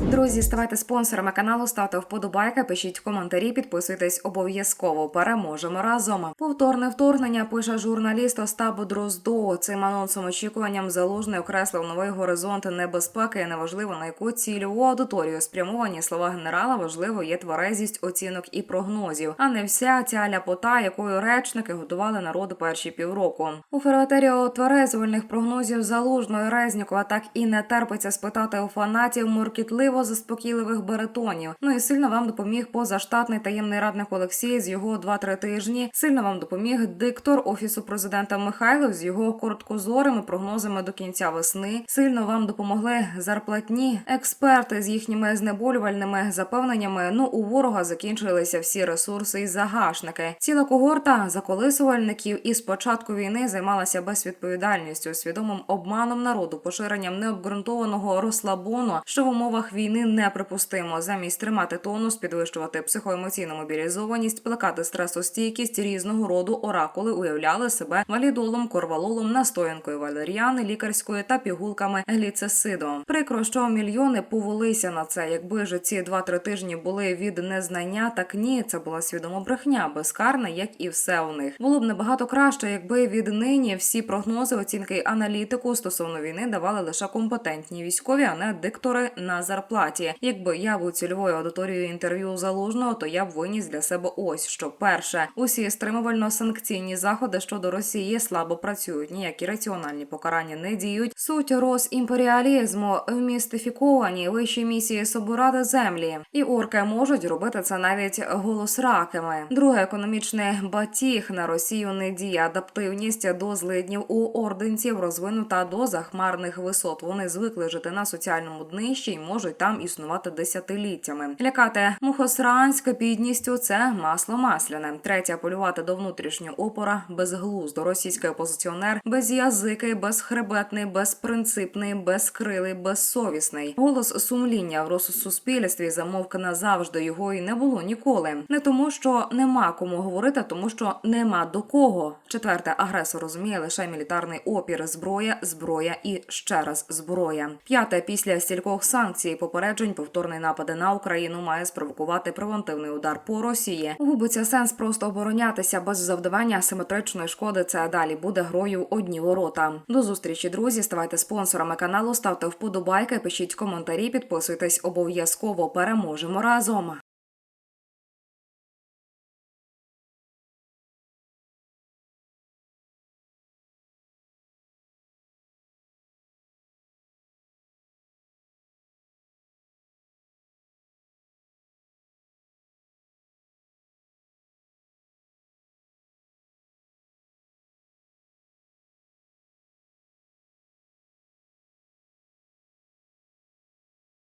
Друзі, ставайте спонсорами каналу, ставте вподобайки, пишіть коментарі, підписуйтесь обов'язково. Переможемо разом. Повторне вторгнення пише журналіст Остап Дроздо. Цим анонсом очікуванням залужний окреслив новий горизонт небезпеки. Неважливо на яку цільову аудиторію спрямовані слова генерала. Важливо є тверезість оцінок і прогнозів, а не вся ця ляпота, якою речники готували народу перші півроку. У феротеріо тверезувальних прогнозів залужної Резнікова так і не терпиться спитати у фанатів муркітливо заспокійливих баритонів. Ну і сильно вам допоміг позаштатний таємний радник Олексій з його 2-3 тижні. Сильно вам допоміг диктор офісу президента Михайлов з його короткозорими прогнозами до кінця весни. Сильно вам допомогли зарплатні експерти з їхніми знеболювальними запевненнями. Ну у ворога закінчилися всі ресурси і загашники. Ціла когорта заколисувальників і з початку війни займалася безвідповідальністю, свідомим обманом народу, поширенням необґрунтованого розслабону, що в умовах війни неприпустимо. Замість тримати тонус, підвищувати психоемоційну мобілізованість, плекати стресостійкість різного роду оракули уявляли себе валідолом, корвалолом, настоянкою валеріани, лікарською та пігулками гліцесиду. Прикро, що мільйони повелися на це. Якби ж ці два-три тижні були від незнання, так ні, це була свідома брехня, безкарна, як і все у них. Було б набагато краще, якби віднині всі прогнози, оцінки аналітику стосовно війни давали лише компетентні військові, а не диктори на зарплаті. Якби я був цільовою аудиторією інтерв'ю залужного, то я б виніс для себе ось що перше: усі стримувально-санкційні заходи щодо Росії слабо працюють. Ніякі раціональні покарання не діють. Суть розімперіалізму вмістифіковані вищі місії соборати землі, і орки можуть робити це навіть голосраками. Друге економічний батіг на Росію не діє адаптивність до злиднів у орденців розвинута до захмарних висот. Вони звикли жити на соціальному днищі і можуть там існувати десятиліттями. Лякати мухосранська підністю це масло масляне. Третє апелювати до внутрішнього опора безглуздо. Російський опозиціонер безязикий, безхребетний, безпринципний, безкрилий, безсовісний. Голос сумління в розсуспільстві замовк назавжди його і не було ніколи. Не тому, що нема кому говорити, тому що нема до кого. Четверте, агресор розуміє лише мілітарний опір, зброя, зброя і ще раз зброя. П'яте, після стількох санкцій попереджень повторний напади на Україну має спровокувати превентивний удар по Росії. Губиться сенс просто оборонятися без завдавання асиметричної шкоди. Це далі буде грою одні ворота. До зустрічі, друзі. Ставайте спонсорами каналу, ставте вподобайки, пишіть коментарі, підписуйтесь обов'язково. Переможемо разом.